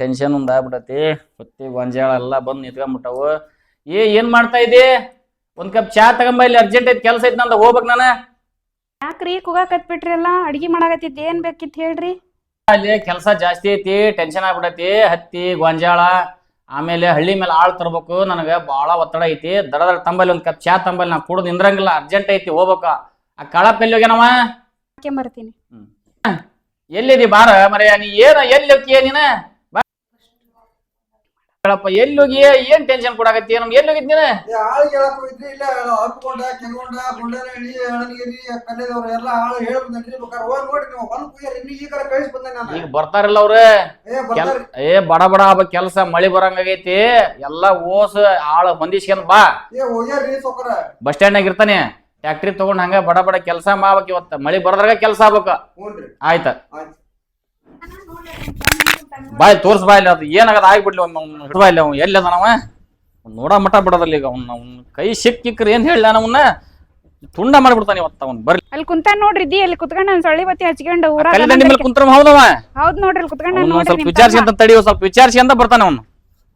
Tension ಒಂದ್ ಆಗ್ಬಿಟ್ಟತಿ ಹೊತ್ತಿ ಗೊಂಜಾಳ ಎಲ್ಲ ಬಂದು ನಿಂತ್ಕೊಂಡ್ಬಿಟ್ಟವು ಏ ಏನ್ ಮಾಡ್ತಾ ಇದ್ದಿ? ಒಂದ್ ಕಪ್ ಚಾ ತಗೊಂಬ ಇಲ್ಲಿ ಅರ್ಜೆಂಟ್ ಐತಿ ಕೆಲಸ ಐತಿ ನಂದ ಹೋಗ್ಬೇಕು ನಾನು. ಯಾಕ್ರಿ ಕುಗಾಕತ್ಬಿಟ್ರಲ್ಲ ಅಡಿಗೆ ಮಾಡಾಕತ್ತಿದ್ ಏನ್ ಬೇಕಿತ್ತು ಹೇಳ್ರಿ? ಅಲ್ಲಿ ಕೆಲಸ ಜಾಸ್ತಿ ಐತಿ ಟೆನ್ಷನ್ ಆಗ್ಬಿಡತಿ ಹತ್ತಿ ಗೊಂಜಾಳ ಆಮೇಲೆ ಹಳ್ಳಿ ಮೇಲೆ ಆಳ್ ತರ್ಬೇಕು ನನಗೆ ಭಾಳ ಒತ್ತಡ ಐತಿ. ದರ ದಡ ತಂಬಲ್ಲಿ ಒಂದ್ ಕಪ್ ಚಾ ತಂಬಲ್ಲಿ ನಾ ಕುಡ್ದು ನಿಂದ್ರಂಗಿಲ್ಲ ಅರ್ಜೆಂಟ್ ಐತಿ ಹೋಗ್ಬೇಕ. ಆ ಕಳಪ್ ಎಲ್ಲಿ ಹೋಗ್ಯಾನವ? ಬರ್ತೀನಿ. ಎಲ್ಲಿದಿ ಬಾರ ಮರೆಯ ನೀ ಏನ ಎಲ್ಲಿ ಹೋಗಿಯ ನೀನ. ಕಳಪ್ಪ ಎಲ್ಲಿ ಹೋಗಿ ಏನ್ ಟೆನ್ಷನ್ ಕೊಡಾಕತ್ತಿ? ನಮ್ಗೆ ಎಲ್ಲಿ ಹೋಗಿದ್ ನೀನ ಆಳು ಹೇಳಕ್ ಹೋಗಿದ್ರಿ ಇಲ್ಲ ಹರ್ಕೊಂಡ ಕೆಗೊಂಡ ಗುಂಡನಹಳ್ಳಿ ಅಳನಗಿರಿ ಕಲ್ಲೇದವ್ರು ಎಲ್ಲ ಆಳು ಹೇಳಿ ಬಂದ್ರಿ ಬೇಕಾದ್ರೆ ಹೋಗಿ ನೋಡಿ ನೀವು. ಬಂದ್ ಕುಯ್ಯಾರ ಇನ್ನು ಈಗ ಕಳಿಸಿ ಬಂದೆ ನಾನು. ಈಗ ಬರ್ತಾರಲ್ಲ ಅವ್ರ. ಏ ಬರ್ತಾರಿ. ಏ ಬಡ ಬಡ ಹಬ್ಬ ಕೆಲಸ ಮಳಿ ಬರಂಗಾಗೈತಿ ಎಲ್ಲಾ ಓಸ್ ಆಳು ಹೊಂದಿಸ್ಕೊಂಡ್ ಬಾ. ಏ ಹೋಗ್ಯಾರ್ರಿ ಬಸ್ ಸ್ಟ್ಯಾಂಡ್ನಾಗ ಇರ್ತಾನೆ. ಟ್ಯಾಕ್ಟ್ರಿ ತಗೊಂಡ್ ಹಂಗ ಬಡ ಬಡ ಕೆಲಸ ಮಾಡ್ಬೇಕು ಇವತ್ತು. ಮಳಿ ಬರದ್ರಾಗ ಕೆಲಸ ಆಗ್ಬೇಕು. ಆಯ್ತಾ. ಆಯ್ತ. ಆಯ್ತು ಬಾಯ್ ತೋರ್ಸ್ ಬಾ ಇಲ್ಲಿ ಅದು ಏನಾಗದ ಆಗ್ಬಿಡ್ಲಿ ಅವ್ನು ಹಿಡ್ದು ಬಾ ಇಲ್ಲಿ ಅವ್ನು ಎಲ್ಲಿ ಅದಾನವ ನೋಡ ಮಠ ಬಿಡೋದಿಲ್ಲ ಈಗ ಅವ್ನ ಅವ್ನ ಕೈ ಸಿಕ್ಕಿಕ್ರ ಏನ್ ಹೇಳ ಅವನ್ನ ತುಂಡ ಮಾಡ್ಬಿಡ್ತಾನೆ ಇವತ್ತ ಅವ್ನು ಬರ್ಲಿ. ಅಲ್ಲಿ ಕುಂತ ನೋಡ್ರಿ ದಿ ಅಲ್ಲಿ ಕುತ್ಕೊಂಡ್ ನನ್ ಸೊಳ್ಳಿ ಬತ್ತಿ ಹಚ್ಕೊಂಡು ಊರ ಕಲ್ಲಿ ದಂಡಿ ಮೇಲೆ ಕುಂತ್ರ ಹೌದವ? ಹೌದ್ ನೋಡ್ರಿ ಅಲ್ಲಿ ಕುತ್ಕೊಂಡ್ ಅವ್ನು ಒಂದ್ ಸ್ವಲ್ಪ ವಿಚಾರಿಸಿ ಅಂತ ತಡಿ ಒಂದ್ ಸ್ವಲ್ಪ ವಿಚಾರಿಸಿ ಅಂತ ಬರ್ತಾನೆ ಅವನು.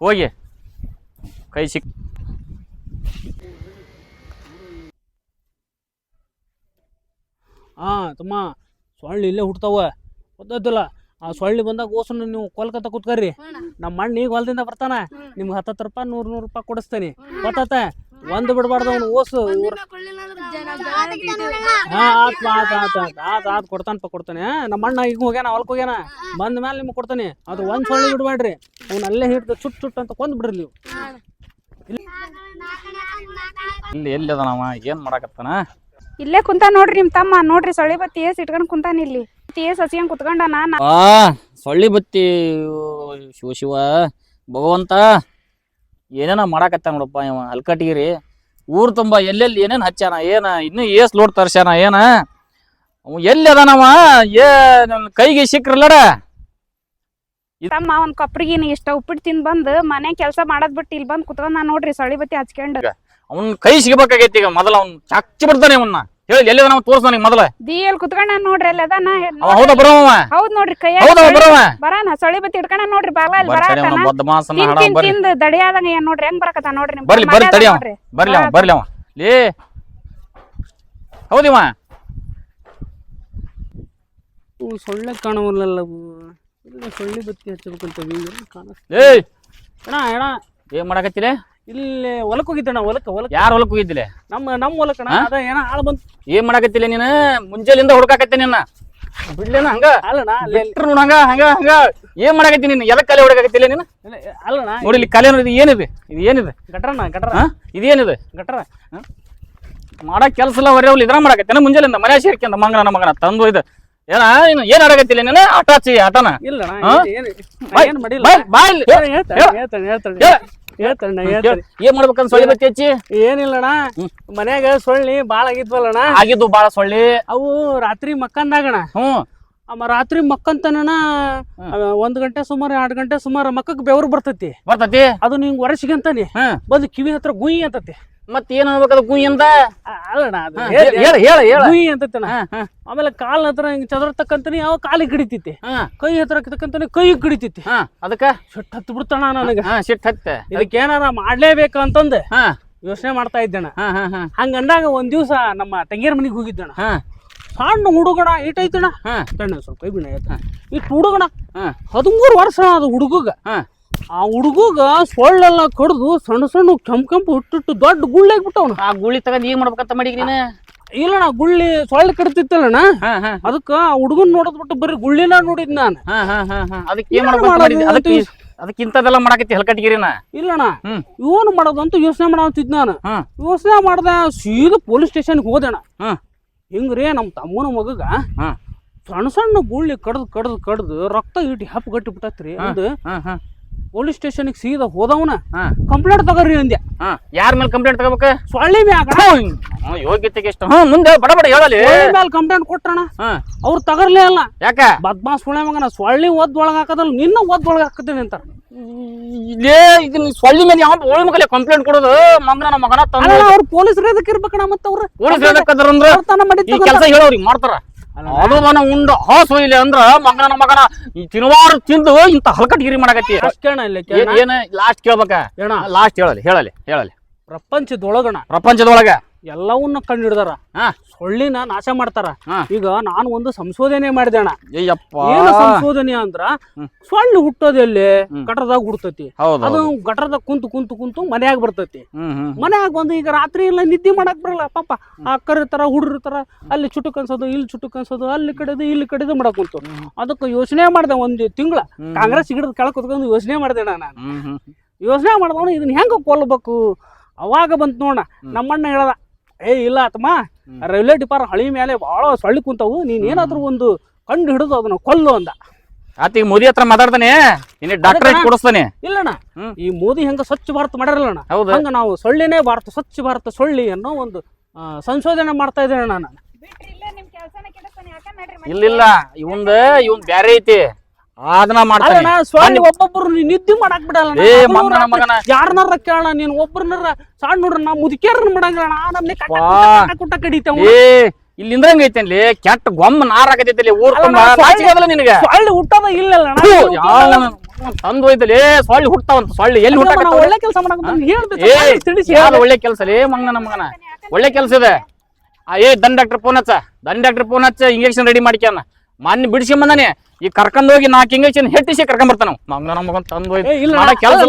ಹೋಗಿ. ಕೈ ಸಿಕ್ ಹಾ ತಮ್ಮ ಸೊಳ್ಳಿ ಇಲ್ಲೇ ಹುಟ್ಟತಾವ ಗೊತ್ತಾಯ್ತಿಲ್ಲ? ಆ ಸೊಳ್ಳಿ ಬಂದಾಗ ಓಸನ್ನು ನೀವು ಕೋಲ್ಕತ್ತ ಕುತ್ಕರ್ರಿ. ನಮ್ಮ ಮಣ್ಣು ಈಗ ಹೊಲದಿಂದ ಬರ್ತಾನ. ನಿಮ್ಗೆ ಹತ್ತತ್ತು ರೂಪಾಯಿ ನೂರು ನೂರು ರೂಪಾಯಿ ಕೊಡಿಸ್ತೀನಿ. ಗೊತ್ತಾತ? ಒಂದು ಬಿಡಬಾರ್ದು ಅವ್ನು ಓಸು. ಹಾಂ ಆತ್ ಆತ್ ಆತ್ ಆತ್ ಆತ್ ಆತ್ ಕೊಡ್ತಾನಪ್ಪ ಕೊಡ್ತಾನೆ. ನಮ್ಮ ಅಣ್ಣ ಈಗ ಹೋಗ್ಯಾನ ಹೊಲಕ್ಕೆ ಹೋಗ್ಯಾನ. ಬಂದ ಮೇಲೆ ನಿಮ್ಗೆ ಕೊಡ್ತಾನೆ. ಅದು ಒಂದು ಸೊಳ್ಳಿ ಬಿಡಬೇಡ್ರಿ ಅವ್ನು ಅಲ್ಲೇ ಹಿಡ್ದು ಚುಟ್ ಚುಟ್ ಅಂತ ಕೊಂದ್ ಬಿಡ್ರಿ ನೀವು. ಇಲ್ಲಿ ಎಲ್ಲಿ ಅದಾನವ? ಏನ್ ಮಾಡಾಕತ್ತಾನ? ಇಲ್ಲೇ ಕುಂತ ನೋಡ್ರಿ ನಿಮ್ ತಮ್ಮ. ನೋಡ್ರಿ ಸೊಳ್ಳೆ ಬತ್ತಿ ಏಸ್ ಇಟ್ಕೊಂಡ್ ಕುಂತಾನ ಇಲ್ಲಿ. ಏಸ್ ಹಚ್ಕೊಂಡ್ ಕುತ್ಕೊಂಡ ನಾನ್. ಆ ಸೊಳ್ಳಿ ಬತ್ತಿ ಶಿವ ಶಿವ ಭಗವಂತ. ಏನೇನ ಮಾಡಾಕತ್ತ ನೋಡಪ್ಪ ಇವ ಅಲ್ಕಟಗಿರಿ ಊರ್ ತುಂಬಾ ಎಲ್ಲೆಲ್ಲಿ ಏನೇನ್ ಹಚ್ಚಾನ ಏನ ಇನ್ನು ಏಸ್ ಲೋಡ್ ತರ್ಸ್ಯಾನ ಏನ? ಅವ ಎಲ್ಲಿ ಅದಾನವ ಏ ನನ್ ಕೈಗೆ ಸಿಕ್ರಲ್ಲಡ? ತಮ್ಮ ಒಂದ್ ನೀ ಇಷ್ಟ ಉಪ್ಪಿಟ್ಟು ತಿಂದ್ ಬಂದ್ ಮನೆ ಕೆಲಸ ಮಾಡದ್ ಬಿಟ್ಟು ಇಲ್ಲಿ ಬಂದ್ ಕುತ್ಕೊಂಡ್ ನಾ ನೋಡ್ರಿ ಸೊಳ್ಳಿ ಬತ್ತಿ ಹಚ್ಕೊಂಡ್ ಅವನ್ ಕೈ ಸಿಗಬೇಕಾಗೈತಿ ಈಗ ಮೊದಲ ಅವ್ನ್ ಚಚ್ಚಿ ಬಿಡ್ತಾನೆ ಅವನ್ನ ಹೇಳಿ ಎಲ್ಲಿ ನಾವು ತೋರ್ಸ ಮೊದಲ. ದಿ ಕುತ್ಕೊಂಡ ನೋಡ್ರಿ ಅಲ್ಲಿ ಅದಾನ ಅವ ಹೌದಾ ಬರೋವ ಹೌದ್ ನೋಡ್ರಿ ಕೈ ಹೌದಾ ಬರೋವ ಬರಾನ ಸೊಳಿ ಬತ್ತಿ ಇಟ್ಕೊಂಡ ನೋಡ್ರಿ ಬಾಗ್ಲ ಅಲ್ಲಿ ಬರ್ತಾನೆ. ಅವನ ಬದ್ದ ಮಾಸನ ಹಡ ಬರ್ಲಿ ತಿಂದ್ ದಡಿಯಾದಂಗ ಏನ್ ನೋಡ್ರಿ ಹೆಂಗ್ ಬರಕತ್ತ ನೋಡ್ರಿ ನಿಮ್ ಬರ್ಲಿ ಬರ್ಲಿ ತಡಿ ಅವ ಬರ್ಲಿ ಅವ ಬರ್ಲಿ ಅವ ಲೇ. ಹೌದಿವ ಇವು. ಸೊಳ್ಳೆ ಕಾಣವಲ್ಲಲ್ಲ ಇಲ್ಲ ಸೊಳ್ಳೆ ಬತ್ತಿ ಹಚ್ಚಬೇಕಂತ ಎಲ್ಲಿ ಏಯ್ ಅಣ್ಣ ಅಣ್ಣ. ಏನ್ ಮಾಡಕತ್ತಿಲೆ ಇಲ್ಲಿ ಹೊಲಕ್ ಹೋಗಿದ್ದಣ್ಣ ಹೊಲಕ್ ಹೊಲಕ್. ಯಾರ ಹೊಲಕ್ ಹೋಗಿದ್ದಿಲ್ಲ ನಮ್ಮ ನಮ್ಮ ಹೊಲಕ್? ಅದ ಏನ ಆಳ ಬಂತು. ಏನ್ ಮಾಡಕತ್ತಿಲ್ಲ ನೀನು? ಮುಂಜಾಲಿಂದ ಹುಡ್ಕಾಕತ್ತೆ ನಿನ್ನ. ಬಿಡ್ಲೇನ ಹಂಗ? ಅಲ್ಲಣ್ಣ ಅಲ್ಲಿ ಬಿಟ್ರು ಹಂಗ ಹಂಗ ಹಂಗ. ಏನ್ ಮಾಡಕತ್ತಿ ನೀನು? ಎಲ್ಲ ಕಲೆ ಹೊಡಕಾಕತ್ತಿಲ್ಲ ನೀನು? ಅಲ್ಲ ಅಲ್ಲಣ್ಣ ನೋಡಿ ಇಲ್ಲಿ ಕಲೆ ಇದು ಏನಿದೆ? ಇದು ಏನಿದೆ? ಗಟ್ರಣ್ಣ ಗಟ್ರ ಇದೇನಿದೆ ಗಟ್ರ ಮಾಡಕ್ ಕೆಲಸ ಎಲ್ಲ ಹೊರೆಯವ್ಲಿ ಇದ್ರ ಮಾಡಕತ್ತೇನ ಮುಂಜಾಲಿಂದ ಮನೆ ಸೇರ್ಕೊಂಡ ಮಂಗನ ಮಗನ ತಂದು ಇದು ಏನ ನೀನು ಏನ್ ಆಡಕತ್ತಿಲ್ಲ ನೀನು? ಆಟ ಹಚ್ಚಿ ಆಟನ? ಇಲ್ಲಣ್ಣ ಹಾ? ಏನು ಮಾಡಿಲ್ಲ. ಬಾಯ್ ಇಲ್ಲಿ. ಹೇಳ್ತಾನೆ ಏನ್ ಮಾಡ್ಬೇಕಂತ ಸೊಳ್ಳಿ ಬತ್ತಿ ಹಚ್ಚಿ ಹ್ಮ್. ಮನ್ಯಾಗ ಸೊಳ್ಳಿ ಬಾಳ ಆಗಿದ್ವಲ್ಲಣ್ಣ. ಆಗಿದ್ವು ಬಾಳ ಸೊಳ್ಳಿ. ಅವು ರಾತ್ರಿ ಮಕ್ಕಂದಾಗಣ. ಹ್ಮ್. ರಾತ್ರಿ ಮಕ್ಕಂತನ ಒಂದ್ ಗಂಟೆ ಸುಮಾರು ಎರಡ್ ಗಂಟೆ ಸುಮಾರು ಮಕ್ಕಕ್ ಬೆವರು ಬರ್ತೈತಿ. ಬರ್ತತಿ? ಅದು ನಿಂಗ್ ವರ್ಷಗಂತಾನೆ ಬಂದು ಕಿವಿ ಹತ್ರ ಗುಯಿ ಅಂತತಿ. ಮತ್ ಏನ್ ಅನ್ಬೇಕದ ಗುಯ್ ಅಂತ ಆ- ಅಲ್ಲಣ್ಣ ಅದು ಹಾ, ಹೇಳ್- ಹೇಳ ಹೇಳ ಹೇಳ. ಗುಯ್ ಅಂತತನ ಹಾ, ಆಮೇಲೆ ಕಾಲ್ ಹತ್ರ ಹಿಂಗ್ ಚದರ್ತಕ್ಕಂತಾನೆ ಯಾವ ಕಾಲಿಗೆ ಹಿಡಿತೈತಿ ಹಾ, ಕೈ ಹತ್ರ ತಕ್ಕಂತಾನೆ ಕೈ ಹಿಡಿತೈತಿ ಹಾ, ಅದಕ್ಕ? ಸಿಟ್ಟು ಹತ್ತು ಬಿಡ್ತಣ ನನಗ. ಸಿಟ್ ಹತ್ತೆ. ಇದಕ್ಕೆ ಏನಾರ ಮಾಡ್ಲೇಬೇಕು ಅಂತಂದು ಯೋಚನೆ ಮಾಡ್ತಾ ಇದ್ದಣ ಹಾ ಹಾ ಹಾ. ಹಂಗ ಅಂದಾಗ ಒಂದ್ ದಿವ್ಸ ನಮ್ಮ ತಂಗಿಯರ್ ಮನೆಗೆ ಹೋಗಿದ್ದಣ ಹಾ. ಸಣ್ಣ ಹುಡುಗಣ ತಣ್ಣ ಸ್ವಲ್ಪ ಕೈ ಬಿಣ ಇಟ್ಟು ಹುಡುಗಣ ಹದಿಮೂರು ವರ್ಷ ಅದು ಹುಡುಗಗ ಹಾ. ಆ ಹುಡುಗಗ ಸೊಳ್ಳೆಲ್ಲ ಕಡ್ದು ಸಣ್ಣ ಸಣ್ಣ ಕೆಂಪ್ ಕೆಂಪು ಹುಟ್ಟಿಟ್ಟು ದೊಡ್ಡ ಗುಳ್ಳೆ ಆಗ್ಬಿಟ್ಟವನ. ಆ ಗುಳಿ ತಗೊಂಡ್ ಏನ್ ಮಾಡ್ಬೇಕಂತ ಮಾಡಿ ನೀನು? ಇಲ್ಲಣ್ಣ ಗುಳ್ಳಿ ಸೊಳ್ಳೆ ಕಡ್ತಿತ್ತಲ್ಲಣ್ಣ? ಹಾ ಹಾ. ಅದಕ್ಕ ಆ ಹುಡುಗನ್ ನೋಡದ್ ಬಿಟ್ಟು ಬರೀ ಗುಳ್ಳಿನ ನೋಡಿದ್ ನಾನು. ಹಾ ಹಾ ಹಾ ಹಾ. ಅದಕ್ಕೆ ಏನ್ ಏನ್ ಮಾಡ್ಬೇಕಂತ ಮಾಡೋದು ಮಾಡಿದ್ದಿ ಅದಕ್ಕೆ ಅಂತ ಅದಕ್ಕೆ ಇಂಥದ್ದೆಲ್ಲ ಮಾಡಕತ್ತಿ ಹಲ್ಕಟ್ಟಿಗಿರಿನ ಇಲ್ಲಣ್ಣ ಹ್ಮ್. ಇವನು ಮಾಡೋದು ಅಂತ ಯೋಚನೆ ಮಾಡತ್ತಿದ್ ನಾನು. ಯೋಚನೆ ಮಾಡ್ದೆ ಸೀದಾ ಪೊಲೀಸ್ ಸ್ಟೇಷನ್ಗೆ ಹೋದಣ ಹಾ. ಹಿಂಗ್ರಿ ನಮ್ಮ ತಮ್ಮನ ಮಗಗ ಹಾ. ಸಣ್ಣ ಸಣ್ಣ ಗುಳ್ಳಿ ಕಡ್ದು ಕಡ್ದು ಕಡ್ದು ರಕ್ತ ಇಟ್ಟು ಹೆಪ್ ಗಟ್ಟಿ ಬಿಟ್ಟತ್ರಿ. ಅದು ಪೊಲೀಸ್ ಸ್ಟೇಷನ್ಗೆ ಸೀದಾ ಹೋದವನ ಕಂಪ್ಲೇಂಟ್ ತಗೋರಿ ಅಂದ್ಯ. ಯಾರ ಮೇಲೆ ಕಂಪ್ಲೇಂಟ್ ತಗೋಬೇಕ? ಸೊಳ್ಳಿ ಮ್ಯಾಗ. ಯೋಗ್ಯತೆಗೆ ಎಷ್ಟು. ಹ್ಮ್ ಮುಂದೆ ಬಡ ಬಡ ಹೇಳಲಿ. ಮ್ಯಾಲ ಕಂಪ್ಲೇಂಟ್ ಕೊಟ್ಟಣ ಅವ್ರು ತಗರ್ಲೇ ಅಲ್ಲ. ಯಾಕ? ಬದ್ಮಾ ಸುಳೆ ಮಗನ ಸೊಳ್ಳಿ ಒದ್ ಒಳಗ ಹಾಕದಲ್ಲ ನಿನ್ನ ಒದ್ ಒಳಗ ಹಾಕತೀನಿ ಅಂತಾರ. ಇಲ್ಲೇ ಇದನ್ನ ಸೊಳ್ಳಿ ಮೇಲೆ ಯಾವ ಒಳ ಮಗಲೇ ಕಂಪ್ಲೇಂಟ್ ಕೊಡೋದು? ಮಂಗನ ಮಗನ ತಂದ ಅವ್ರು ಪೊಲೀಸರು ಎದಕ್ಕೆ ಇರ್ಬೇಕಣ ಮತ್ತೆ ಅವ್ರು. ಪೊಲೀಸ್ ಅಂದ್ರೆ ತನ ಮಾಡಿದ್ದು ಕೆಲಸ ಹೇಳೋರಿಗೆ ಮಾಡ್ತಾರ. ಅದು ಮನ ಉಂಡ. ಹಾಸು ಇಲ್ಲಿ ಅಂದ್ರ ಮಗನ ಮಗನ ಈ ತಿನ್ವಾರ ತಿಂದು ಇಂತ ಹಲ್ಕಟ್ಗಿರಿ ಮಾಡಕತ್ತಿ. ಏನ್ ಲಾಸ್ಟ್ ಕೇಳ್ಬೇಕ? ಲಾಸ್ಟ್ ಹೇಳಲಿ ಹೇಳಲಿ ಹೇಳಲಿ. ಪ್ರಪಂಚದೊಳಗಣ. ಪ್ರಪಂಚದೊಳಗ. ಎಲ್ಲವನ್ನ ಕಂಡು ಹಿಡ್ದಾರ. ಸೊಳ್ಳಿನ ನಾಶ ಮಾಡ್ತಾರ. ಈಗ ನಾನು ಒಂದು ಸಂಶೋಧನೆ ಮಾಡಿದೆ ಅಣ್ಣ. ಏನು ಸಂಶೋಧನೆ ಅಂದ್ರ ಸೊಳ್ಳು ಹುಟ್ಟೋದಲ್ಲಿ. ಗಟರದಾಗ ಹುಡ್ತತಿ. ಅದು ಗಟ್ರದಾಗ ಕುಂತು ಕುಂತು ಕುಂತು ಮನ್ಯಾಗ ಬರ್ತತಿ. ಮನ್ಯಾಗ ಬಂದು ಈಗ ರಾತ್ರಿ ಎಲ್ಲ ನಿದ್ದೆ ಮಾಡಕ್ ಬರಲ್ಲ. ಪಾಪ ಆ ಕರಿತಾರ ಹುಡ್ರಿರ್ತಾರ ಅಲ್ಲಿ ಚುಟುಕ್ ಅನ್ಸೋದು ಇಲ್ಲಿ ಚುಟುಕ್ ಅನ್ಸೋದು ಅಲ್ಲಿ ಕಡೆದು ಇಲ್ಲಿ ಕಡೆದು ಮಾಡಕ್ ಕುಂತು. ಅದಕ್ಕೆ ಯೋಚನೆ ಮಾಡ್ದೆ ಒಂದು ತಿಂಗಳ. ಕಾಂಗ್ರೆಸ್ ಗಿಡದ ಕೆಳಕ್ ಕುತ್ಕೊಂಡು ಯೋಚನೆ ಮಾಡ್ದೆ ನಾನು. ಯೋಚನೆ ಮಾಡ್ದವನು ಇದನ್ನ ಹೆಂಗ ಕೊಲ್ಲಬೇಕು ಅವಾಗ ಬಂತು ನೋಡ ನಮ್ಮಣ್ಣ ಹೇಳ್ದ ಏ ಇಲ್ಲ ಆತಮ್ಮ. ರೈಲ್ವೆ ಡಿಪಾರ್ ಹಳಿ ಮೇಲೆ ಬಹಳ ಸೊಳ್ಳಿ ಕುಂತವು. ನೀನ್ ಏನಾದ್ರೂ ಒಂದು ಕಂಡು ಹಿಡಿದು ಅದನ್ನ ಕೊಲ್ಲು ಅಂದ. ಆತ ಈಗ ಮೋದಿ ಹತ್ರ ಮಾತಾಡ್ತಾನೆ. ಇನ್ನು ಡಾಕ್ಟರ್ ಅದಕ್ಕ- ಕೊಡಿಸ್ತಾನೆ. ಇಲ್ಲಣ್ಣ ಹ್ಮ್. ಈ ಮೋದಿ ಹೆಂಗ ಸ್ವಚ್ಛ ಭಾರತ ಮಾಡಿರಲ್ಲಣ್ಣ ಹೌದು. ಹಂಗ ನಾವು ಸೊಳ್ಳಿನೇ ಭಾರತ ಸ್ವಚ್ಛ ಭಾರತ ಸೊಳ್ಳಿ ಅನ್ನೋ ಒಂದು ಆ, ಸಂಶೋಧನೆ ಮಾಡ್ತಾ ಇದ್ದೇನೆ ನಾನು. ಇಲ್ಲ ಇಲ್ಲ ನಿಮ್ ಕೆಲ್ಸನ ಕೆಡಿಸ್ತಾನೆ. ಯಾಕ ನಡ್ರಿ ಮನೆಗೆ. ಇಲ್ಲಿಲ್ಲ ಇವಂದ ಇವನ್ ಬ್ಯಾರೆ ಐತಿ. ಅದನ್ನ ಮಾಡ್ತಾನೆ. ಸೊಳ್ಳಿ ಒಬ್ಬೊಬ್ರು ನಿದ್ದೆ ಮಾಡಕ್ ಬಿಡಲ್ಲ. ಯಾರನ್ನಾರ ಕೇಳ ನೀನ್ ಒಬ್ಬರನ್ನಾರ ಸಣ್ಣ ನೋಡ್ರ ನಾ ಮುದುಕೇರನ್ನ ಮಾಡಂಗಿಲ್ಲ. ನಮ್ನೆ ಕಟ್ಟ ಕಡಿತಾವ ಇಲ್ಲಿ ಐತೇನ್ಲಿ? ಕೆಟ್ಟ ಗೊಮ್ಮ ನಾರಾಕತೈತಿ ಊರ್ ಅಲ್ಲ, ತುಂಬಾ ನಿನಗ. ಸೊಳ್ಳಿ ಹುಟ್ಟದ ಇಲ್ಲ ತಂದು ಹೋಯ್ತಲಿ ಸೊಳ್ಳಿ ಹುಟ್ಟವಂತ ಸೊಳ್ಳಿ ಎಲ್ಲಿ ಹುಟ್ಟಾಕ ಒಳ್ಳೆ ಕೆಲಸ ಮಾಡಕ್ ಒಳ್ಳೆ ಕೆಲಸ ಲೇ ಮಗನ ಮಗನ? ಒಳ್ಳೆ ಕೆಲಸ ಇದೆ. ಏ ದನ್ ಡಾಕ್ಟರ್ ಫೋನ್ ಹಚ್ಚ. ದನ್ ಡಾಕ್ಟರ್ ಫೋನ್ ಹಚ್ಚ ಇಂಜೆಕ್ಷನ್ ರೆಡಿ ಮಾಡ್ಕ್ಯಾನ. ಮೊನ್ನೆ ಬಿಡಿಸಿ ಬಂದಾನೆ. ಈ ಕರ್ಕೊಂಡ್ ಹೋಗಿ ನಾಕ್ ಇಂಗ್ಲೀಷ್ ಹೆಟ್ಟಿಸಿ ಕರ್ಕೊಂಡ್ ಬರ್ತಾನ ಮಗನ ಮಗನ್ ತಂದು ಹೋಯ್ತು. ಕೆಲಸ